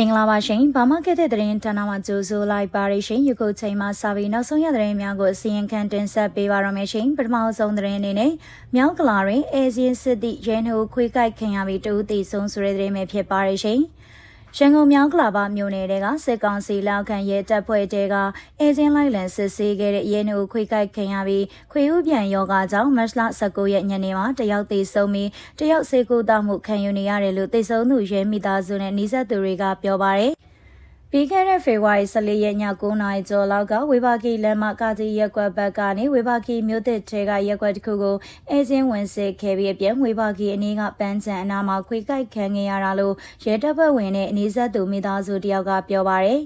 မင်္ဂလာပါရှင်။ဘာမကက်တဲ့သတင်းဌာနမှာကြိုဆိုလိုက်ပါရရှင်။ယခုချိန်မှာစာပြီးနောက်ဆုံးရသတင်းများကိုအစီရင်ခံတင်ဆက်ပေးပါရမယ်ရှင်။ပထမဆုံးသတင်းအနေနဲ့မြောက်ကလာတွင်အေဇင်စစ်တီရဲနှုတ်ခွေးကိုက်ခင်ရပြီးတူတီဆုံးဆိုတဲ့သတင်းပဲဖြစ်ပါရရှင်။ ရန်ကုန်မြောက်ကလာပါမြို့နယ်တွေကစစ်ကောင်စီလောက်ခံရဲတပ်ဖွဲ့တဲကအဲဇင်းလိုက်လံစစ်ဆေးခဲ့တဲ့ရဲနှုတ်ခွေကိုက်ခင်ရပြီးခွေဥပြန်ယောဂကြောင့်မတ်လ19ရက်ညနေမှာတယောက်သေဆုံးပြီးတယောက်ဆေးကုသမှုခံယူနေရတယ်လို့သေဆုံးသူရဲမိသားစုနဲ့နှိစက်သူတွေကပြောပါတယ် ပြီးခဲ့တဲ့ဖေဖော်ဝါရီ14ရက်ည9နာရီကျော်လောက်ကဝေဘာကီလမ်းမကာကြီးရက်ကွက်ဘက်ကနေဝေဘာကီမြို့သစ်ထဲကရက်ကွက်တစ်ခုကိုအဲစင်းဝင်စစ်ခဲ့ပြီးအပြင်ဝေဘာကီအနီးကပန်းချံအနားမှာခွေကိုက်ခံခဲ့ရတာလို့ရဲတပ်ဖွဲ့ဝင်နဲ့အနီးဆက်သူမိသားစုတယောက်ကပြောပါရယ်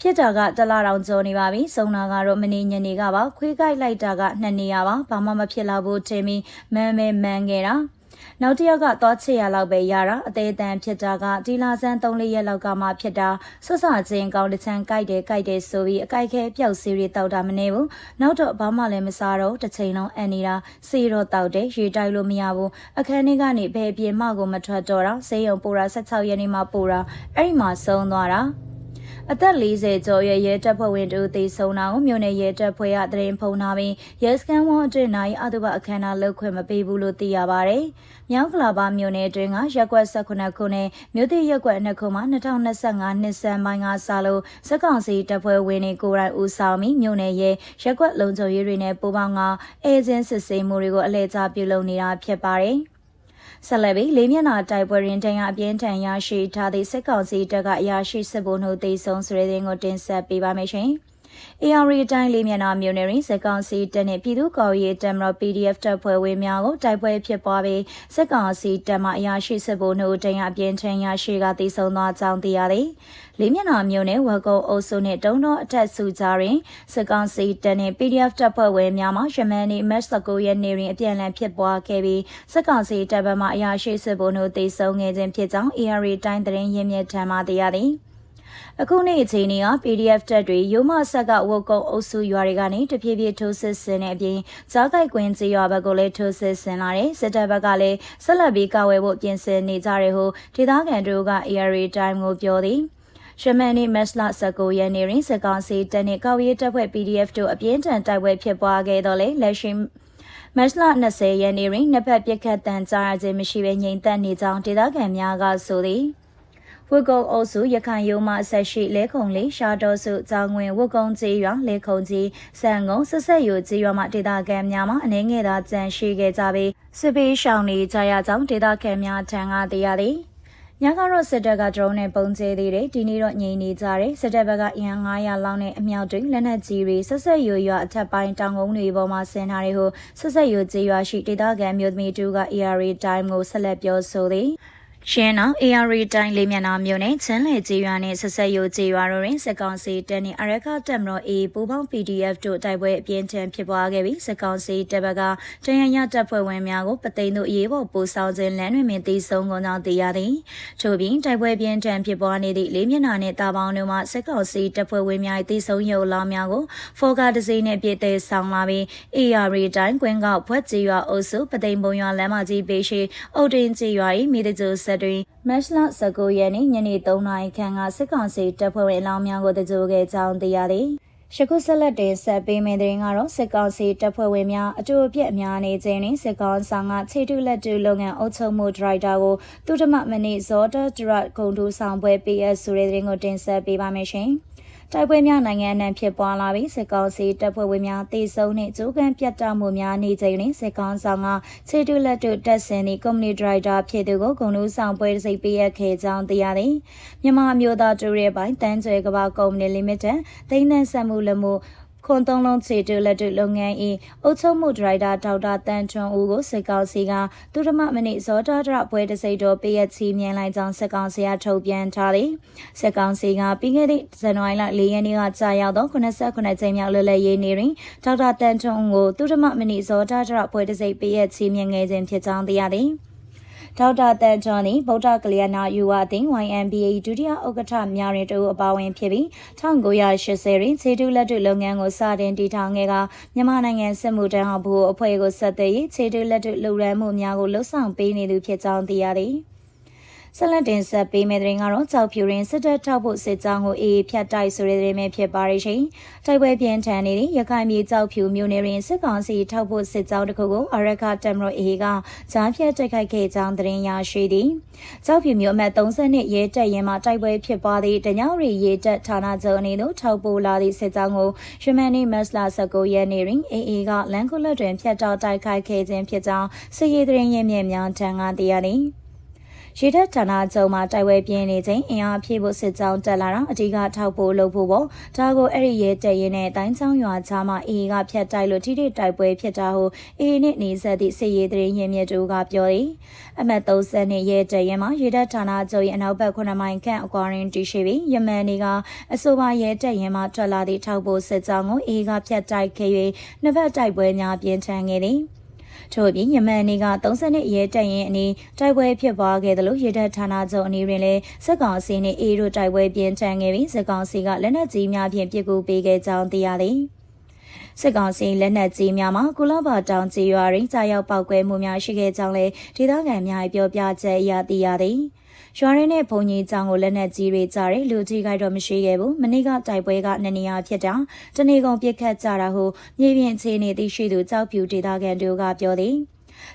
ဖြစ်တာကတလားတောင်ကျော်နေပါပြီ။စုံနာကတော့မနေညနေကပါခွေးကိုက်လိုက်တာကနှစ်နေရပါဘာမှမဖြစ်တော့ဘူးထင်ပြီးမန်းမဲမန်းခဲ့တာ။ နောက်တစ်ယောက်ကသွားချစ်ရလောက်ပဲရတာအသေးအတန်ဖြစ်တာကဒီလာဆန်း3ရက်လောက်ကမှဖြစ်တာဆွဆချင်းကောင်းတစ်ချမ်းကြိုက်တယ်ကြိုက်တယ်ဆိုပြီးအကြိုက်ခဲပျောက်စီးရီတောက်တာမနေဘူးနောက်တော့ဘာမှလည်းမစားတော့တစ်ချိန်လုံးအန်နေတာစီတော့တောက်တယ်ရေတိုက်လို့မရဘူးအခန်းထဲကနေဘယ်ပြေမှကိုမထွက်တော့တာဆေးရုံပို့တာ16ရက်နေ့မှပို့တာအဲ့ဒီမှာဆုံးသွားတာ အသက်40ကျော်ရဲ့ရဲတပ်ဖွဲ့ဝင်တို့သေဆုံးတာကိုမြို့နယ်ရဲတပ်ဖွဲ့ကသတင်းဖုံးထားပြီးရဲစခန်းဝန်အတွင်းနိုင်အတုပအခမ်းအနားလုပ်ခွင့်မပေးဘူးလို့သိရပါဗျ။မြောက်ကလာပါမြို့နယ်အတွင်းကရက်ကွက်18ခုနဲ့မြို့သစ်ရက်ကွက်2ခုမှာ2025နှစ်ဆန်းပိုင်းကစလို့စက်ကောင်စီတပ်ဖွဲ့ဝင်တွေကိုယ်တိုင်ဦးဆောင်ပြီးမြို့နယ်ရဲရက်ကွက်လုံခြုံရေးတွေနဲ့ပူးပေါင်းကအေဂျင့်စစ်ဆေးမှုတွေကိုအလဲကျပြုလုပ်နေတာဖြစ်ပါတယ်။ ဆက်လက်ပြီးလေးမျက်နှာတိုက်ပွဲရင်တန်ရအပြင်းထန်ရရှိထားသည့်စစ်ကောင်စီတပ်ကအရာရှိစစ်ဗိုလ်နှုတ်သိဆုံးဆိုတဲ့တဲ့ကိုတင်ဆက်ပေးပါမယ်ရှင်။ AR တိုင်းလေးမျက်နှာမြို့နယ်ရင်းစက်ကောင်စီတပ်နဲ့ပြည်သူ့ကော်ရေးတပ်မတော် PDF တပ်ဖွဲ့ဝင်များကိုတိုက်ပွဲဖြစ်ပွားပြီးစက်ကောင်စီတပ်မှအရာရှိစစ်ဗိုလ်နှုတ်တန်ရအပြင်းထန်ရရှိကတည်ဆုံသွားကြောင်းသိရသည်။လေးမျက်နှာမြို့နယ်ဝက်ကုတ်အုပ်စုနဲ့တုံးတော်အထက်စုကြားတွင်စက်ကောင်စီတပ်နဲ့ PDF တပ်ဖွဲ့ဝင်များမှရမန်နီမတ်19ရက်နေ့တွင်အပြန်အလှန်ဖြစ်ပွားခဲ့ပြီးစက်ကောင်စီတပ်ဘက်မှအရာရှိစစ်ဗိုလ်နှုတ်တည်ဆုံခဲ့ခြင်းဖြစ်ကြောင်း AR တိုင်းသတင်းရင်းမြစ်ထံမှသိရသည်။ အခုနေ့အချိန်က PDF တက်တွေရိုးမဆက်ကဝုတ်ကုန်းအုပ်စုရွာတွေကနေတဖြည်းဖြည်းထိုးစစ်ဆင်တဲ့အပြင်ဇားကိုက်ကွင်းကျေးရွာဘက်ကိုလည်းထိုးစစ်ဆင်လာတယ်စစ်တပ်ဘက်ကလည်းဆက်လက်ပြီးကာဝယ်ဖို့ပြင်ဆင်နေကြတယ်ဟုဒေသခံတို့က ARA Time ကိုပြောသည်ရှမန်နီမက်စလာ19ရက်နေ့တွင်စကောင်စီတပ်နှင့်ကောက်ရေးတပ်ဖွဲ့ PDF တို့အပြင်းထန်တိုက်ပွဲဖြစ်ပွားခဲ့တော့လေလက်ရှိမတ်လ20ရက်နေ့တွင်နှစ်ဖက်ပြစ်ခတ်တန်ကြားရခြင်းမရှိဘဲငြိမ်သက်နေကြောင်းဒေသခံများကဆိုသည် ဝုတ်ကုံအုပ်စုရခိုင်ရုံးမှဆက်ရှိလဲခုံလေးရှာတော်စုကြောင်ဝင်ဝုတ်ကုံကြီးရွာလဲခုံကြီးစံငုံဆက်ဆက်ယူကြီးရွာမှဒေသခံများမှအနေငယ်သာကြံရှိခဲ့ကြပြီးစစ်ပေးရှောင်နေကြရကြောင်းဒေသခံများထံကသိရသည်ညကတော့စစ်တပ်ကဒရုန်းနဲ့ပုံကျဲသေးတယ်ဒီနေ့တော့ငြိမ်နေကြတယ်စစ်တပ်ဘက်ကအင်အား900လောက်နဲ့အမြောက်တွေလက်နက်ကြီးတွေဆက်ဆက်ရွရွအထက်ပိုင်းတောင်ကုန်းတွေပေါ်မှာဆင်ထားတယ်ဟုဆက်ဆက်ရွကြေးရွာရှိဒေသခံမျိုးသမီးတူက ARA Time ကိုဆက်လက်ပြောဆိုသည် ရှင်းနောက် AR တိုင်းလေးမျက်နှာမြို့နယ်ချင်းလေကြီးရွာနဲ့ဆက်ဆက်ယိုကြီးရွာတို့တွင်စက်ကောင်စီတပ်နှင့်အရခတပ်မတော် A ပူပေါင်း PDF တို့တိုက်ပွဲအပြင်းထန်ဖြစ်ပွားခဲ့ပြီးစက်ကောင်စီတပ်ဘက်ကတရရတပ်ဖွဲ့ဝင်များကိုပသိန်းတို့အရေးပေါ်ပို့ဆောင်ခြင်းလမ်းတွင်ပင်တည်ဆုံကုန်ကြောင်းသိရသည်ထို့ပြင်တိုက်ပွဲပြင်းထန်ဖြစ်ပွားနေသည့်လေးမျက်နှာနှင့်တာပေါင်းတို့မှစက်ကောင်စီတပ်ဖွဲ့ဝင်များ၏တည်ဆုံရုပ်လောင်းများကိုဖော်ကားတစ်စိမ့်နှင့်ပြည်သေးဆောင်လာပြီး AR တိုင်းကွင်းကောက်ဘွက်ကြီးရွာအုပ်စုပသိန်းပုံရွာလမ်းမကြီးပေရှိအုတ်တင်ကြီးရွာ၏မိတကျဆက်တွင်မတ်လ19ရက်နေ့ညနေ3နာရီခန့်ကစစ်ကောင်စီတပ်ဖွဲ့ဝင်အလောင်းများကိုတကြိုခဲ့ကြောင်းသိရသည်။ရှကုဆက်လက်တင်ဆက်ပေးမယ့်တဲ့ရင်ကတော့စစ်ကောင်စီတပ်ဖွဲ့ဝင်များအတူအပြက်အများနေခြင်းနဲ့စစ်ကောင်ဆောင်ကခြေတုလက်တူလုပ်ငန်းအုပ်ချုပ်မှုဒရိုက်တာကိုသူတမမနေ့ဇော်တာဒရတ်ဂုံတူဆောင်ပွဲ PS ဆိုတဲ့တဲ့ရင်ကိုတင်ဆက်ပေးပါမယ်ရှင်။ တိုက်ပွဲများနိုင်ငံအနှံ့ဖြစ်ပွားလာပြီးစစ်ကောင်စီတပ်ဖွဲ့ဝင်များတေဆုံးနှင့်ဂျိုးကန်ပြတ်တောက်မှုများနေချိန်တွင်စစ်ကောင်ဆောင်ကခြေတုလက်တုတက်ဆင်သည့်ကုမ္ပဏီဒရိုက်တာဖြစ်သူကိုဂုဏ်လို့ဆောင်ပွဲတစ်စိတ်ပေးရခဲ့ကြောင်းသိရသည်မြန်မာမျိုးသားတူရဲပိုင်းတန်းကျွဲကဘာကုမ္ပဏီလိမိတက်ဒိန်းသန်ဆက်မှုလမှု ခွန်သုံးလုံးခြေတူလက်တူလုပ်ငန်း၏အုပ်ချုပ်မှုဒရိုက်တာဒေါက်တာတန်ထွန်းဦးကိုစစ်ကောင်စီကသူရမမနေ့ဇောတာဒရပွဲတစိတ်တော်ပေးရချီမြင်လိုက်ကြောင်းစစ်ကောင်စီကထုတ်ပြန်ထားသည်စစ်ကောင်စီကပြီးခဲ့တဲ့ဇန်နဝါရီလ၄ရက်နေ့ကကြာရောက်သော89ကြိမ်မြောက်လွတ်လပ်ရေးနေ့တွင်ဒေါက်တာတန်ထွန်းဦးကိုသူရမမနေ့ဇောတာဒရပွဲတစိတ်ပေးရချီမြင်ခဲ့ခြင်းဖြစ်ကြောင်းသိရသည် ဒေါက်တာတန်ချွန်သည်ဗုဒ္ဓကလျာဏယူဝအသင်း YMBA ဒုတိယဥက္ကဋ္ဌများတွင်တူအပါဝင်ဖြစ်ပြီး1980တွင်ခြေတုလက်တုလုပ်ငန်းကိုစတင်တည်ထောင်ခဲ့ကမြန်မာနိုင်ငံစစ်မှုထမ်းဟောင်းဘူအဖွဲ့ကိုဆက်သွယ်၍ခြေတုလက်တုလုပ်ရမှုများကိုလှုပ်ဆောင်ပေးနေသူဖြစ်ကြောင်းသိရသည် ဆက်လက်တင်ဆက်ပေးမယ့်တဲ့ရင်ကတော့ကြောက်ဖြူရင်စစ်တပ်ထောက်ဖို့စစ်ကြောင်းကိုအေးဖြတ်တိုက်ဆိုတဲ့တဲ့ပဲဖြစ်ပါရရှင်။တိုက်ပွဲပြင်းထန်နေတဲ့ရခိုင်ပြည်ကြောက်ဖြူမြို့နယ်တွင်စစ်ကောင်စီထောက်ဖို့စစ်ကြောင်းတစ်ခုကိုအရခတမရိုအေးကကြားဖြတ်တိုက်ခိုက်ခဲ့ကြောင်းသတင်းရရှိသည်။ကြောက်ဖြူမြို့အမှတ်32ရဲတပ်ရင်မှတိုက်ပွဲဖြစ်ပွားသည့်တညောင်ရီရဲတပ်ဌာနချုပ်အနေသို့ထောက်ပို့လာသည့်စစ်ကြောင်းကိုရှမန်နီမတ်လာ19ရက်နေ့တွင်အေးအေးကလန်ကုလက်တွင်ဖြတ်တောက်တိုက်ခိုက်ခဲ့ခြင်းဖြစ်ကြောင်းစစ်ရေးသတင်းရင်းမြစ်များထံကသိရသည်။ ရေတပ်ဌာနချုပ်မှာတိုက်ပွဲပြင်းနေချိန်အင်အားဖြည့်ဖို့စစ်ကြောင်းတက်လာတာအဓိကထောက်ဖို့လုပ်ဖို့ပေါ့ဒါကိုအဲ့ဒီရဲတပ်ရင်းနဲ့တိုင်းချောင်းရွာချားမှာအေးကဖြတ်တိုက်လို့ထိထိတိုက်ပွဲဖြစ်တာဟုအေးနဲ့နေဆက်သည့်စစ်ရေးသတင်းရင်းမြစ်တို့ကပြောသည်အမှတ်30နှစ်ရဲတပ်ရင်းမှာရေတပ်ဌာနချုပ်ရဲ့အနောက်ဘက်9မိုင်ခန့်အကွာရင်တည်ရှိပြီးယမန်နေကအဆိုပါရဲတပ်ရင်းမှာထွက်လာသည့်ထောက်ဖို့စစ်ကြောင်းကိုအေးကဖြတ်တိုက်ခဲ့၍နှစ်ဖက်တိုက်ပွဲများပြင်းထန်ခဲ့သည် ထို့အပြင်ယမန်နေက32ရဲတပ်ရင်အနီးတိုက်ပွဲဖြစ်ပွားခဲ့တယ်လို့ရေတပ်ဌာနချုပ်အနီးတွင်လည်းစစ်ကောင်စီနှင့်အေးတို့တိုက်ပွဲပြင်းထန်ခဲ့ပြီးစစ်ကောင်စီကလက်နက်ကြီးများဖြင့်ပစ်ကူပေးခဲ့ကြောင်းသိရသည်စစ်ကောင်စီလက်နက်ကြီးများမှာကုလဘာတောင်ကြီးရွာရင်းကြာရောက်ပောက်ကွဲမှုများရှိခဲ့ကြောင်းလည်းဒေသခံများပြောပြချက်အရသိရသည်။ ရွာရင်းနဲ့ဘုံကြီးကျောင်းကိုလက်နက်ကြီးတွေကြားတယ်လူကြီးခိုက်တော့မရှိခဲ့ဘူးမနေ့ကတိုက်ပွဲကနှစ်နေရာဖြစ်တာတနေကုန်ပြစ်ခတ်ကြတာဟုမြေပြင်အခြေအနေသိရှိသူကြောက်ဖြူဒေသခံတို့ကပြောသည်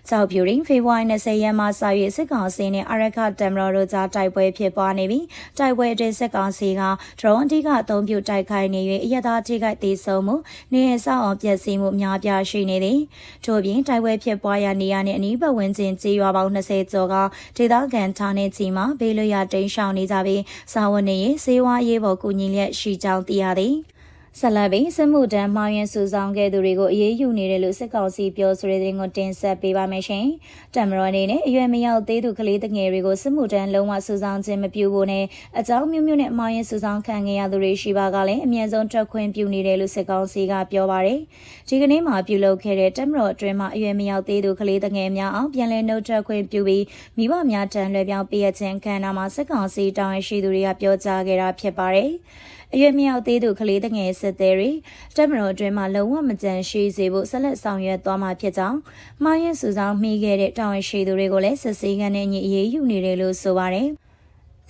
ကျောက်ဖြူရင်ဖေဖော်ဝါရီ20ရက်မှစ၍စစ်ကောင်စီနဲ့အရခတမ်မတော်တို့ကြားတိုက်ပွဲဖြစ်ပွားနေပြီးတိုက်ပွဲအတွင်းစစ်ကောင်စီကဒရုန်းအဓိကအသုံးပြုတိုက်ခိုက်နေ၍အရသာထိခိုက်သေးဆုံးမှုနေရဆောက်အောင်ပျက်စီးမှုအများပြားရှိနေသည်ထို့ပြင်တိုက်ပွဲဖြစ်ပွားရာနေရာနှင့်အနီးပတ်ဝန်းကျင်ကြေးရွာပေါင်း20ကျော်ကဒေသခံဌာနေချီမှာဘေးလွရာတိမ်းရှောင်နေကြပြီးစာဝန်နေရေးစေဝါရေးပေါ်ကူညီလျက်ရှိကြောင်းသိရသည် ဆက်လက်ပြီးစစ်မှုထမ်းမှောင်ရင်စုဆောင်ခဲ့သူတွေကိုအရေးယူနေတယ်လို့စစ်ကောင်စီပြောဆိုတဲ့တဲ့ကိုတင်ဆက်ပေးပါမယ်ရှင်။တမရောအနေနဲ့အရွယ်မရောက်သေးသူကလေးငယ်တွေကိုစစ်မှုထမ်းလုံးဝစုဆောင်ခြင်းမပြုဖို့နဲ့အကြောင်းမျိုးမျိုးနဲ့မှောင်ရင်စုဆောင်ခံခဲ့ရသူတွေရှိပါကလည်းအမြင့်ဆုံးထွက်ခွင့်ပြုနေတယ်လို့စစ်ကောင်စီကပြောပါတယ်။ဒီကနေ့မှာပြုလုပ်ခဲ့တဲ့တမရောအတွင်းမှာအရွယ်မရောက်သေးသူကလေးငယ်များအောင်ပြန်လည်နှုတ်ထွက်ခွင့်ပြုပြီးမိဘများတန်လွှဲပြောင်းပေးရခြင်းခံနာမှာစစ်ကောင်စီတောင်းရရှိသူတွေကပြောကြားခဲ့တာဖြစ်ပါတယ်။ အရွယ်မြောက်သေးသူကလေးတငယ်စစ်သေးတွေတက်မတော်အတွင်းမှာလုံးဝမကြမ်းရှိစေဖို့ဆက်လက်ဆောင်ရွက်သွားမှာဖြစ်ကြောင်းမှားယွင်းစုဆောင်မိခဲ့တဲ့တာဝန်ရှိသူတွေကိုလည်းစစ်ဆေးခန်းနဲ့ညီအရေးယူနေတယ်လို့ဆိုပါတယ်။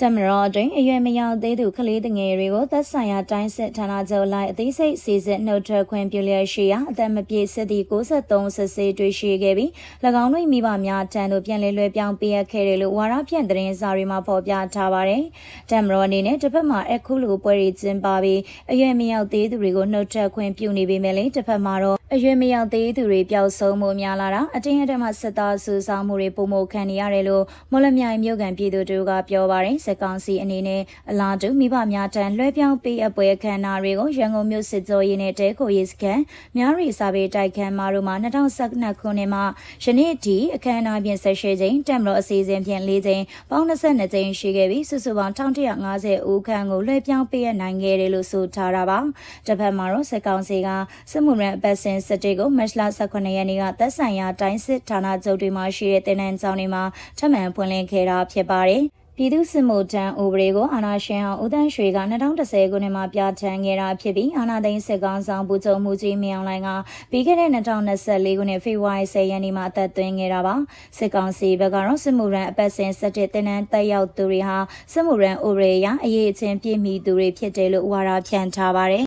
တမရောအတွင်းအရွယ်မရောက်သေးသူကလေးငယ်တွေကိုသက်ဆိုင်ရာတိုင်းစစ်ဌာနချုပ်လိုက်အသေးစိတ်စီစစ်နှုတ်ထွက်ခွင့်ပြုလျက်ရှိရာအသက်မပြည့်စစ်သည့်63စစ်ဆေးတွေ့ရှိခဲ့ပြီး၎င်းတို့မိဘများတန်တို့ပြန်လည်လွှဲပြောင်းပေးရခဲ့တယ်လို့ဝါရဖြန့်သတင်းစာတွေမှာဖော်ပြထားပါတယ်။တမရောအနေနဲ့တစ်ဖက်မှာအခုလိုပွဲတွေကျင်းပပြီးအရွယ်မရောက်သေးသူတွေကိုနှုတ်ထွက်ခွင့်ပြုနေပေမဲ့လည်းတစ်ဖက်မှာတော့အရွယ်မရောက်သေးသူတွေပျောက်ဆုံးမှုများလာတာအတင်းအဓမ္မစစ်သားစုဆောင်မှုတွေပုံမခံနေရတယ်လို့မော်လမြိုင်မြို့ကန်ပြည်သူတို့ကပြောပါတယ်စစ်ကောင်စီအနေနဲ့အလားတူမိဘများတန်းလွှဲပြောင်းပေးအပ်ပွဲခမ်းနားတွေကိုရန်ကုန်မြို့စစ်ကြောရေးနဲ့တဲခိုရေးစခန်းများရီစာပေတိုက်ခန်းမာတို့မှာ2012ခုနှစ်မှာယနေ့ထိအခမ်းအနားပြင်ဆက်ရှိချိန်တက်မလို့အစီအစဉ်ဖြင့်၄ချိန်ပေါင်း22ချိန်ရှိခဲ့ပြီးစုစုပေါင်း1150ဦးခန့်ကိုလွှဲပြောင်းပေးရနိုင်ခဲ့တယ်လို့ဆိုထားတာပါတစ်ဖက်မှာတော့စစ်ကောင်စီကစစ်မှုရန်အပတ်စဉ်စစ်တေကိုမတ်လ18ရက်နေ့ကသက်ဆိုင်ရာတိုင်းစစ်ဌာနချုပ်တွေမှာရှိတဲ့တင်နန်းကျောင်းတွေမှာထပ်မံဖွင့်လှစ်ခဲ့တာဖြစ်ပါတယ်။ပြည်သူ့စစ်မှုထမ်းဥပဒေကိုအာဏာရှင်ဟောင်းဦးတန်းရွှေက2010ခုနှစ်မှာပြဋ္ဌာန်းခဲ့တာဖြစ်ပြီးအာဏာသိမ်းစစ်ကောင်ဆောင်ဗိုလ်ချုပ်မှုကြီးမြောင်လိုင်ကပြီးခဲ့တဲ့2024ခုနှစ်ဖေဖော်ဝါရီ10ရက်နေ့မှာအသက်သွင်းခဲ့တာပါစစ်ကောင်စီဘက်ကတော့စစ်မှုရန်အပတ်စဉ်စစ်တဲ့တင်နန်းတက်ရောက်သူတွေဟာစစ်မှုရန်ဥပဒေအရအရေးအချင်းပြည့်မီသူတွေဖြစ်တယ်လို့ဝါဒဖြန့်ထားပါတယ်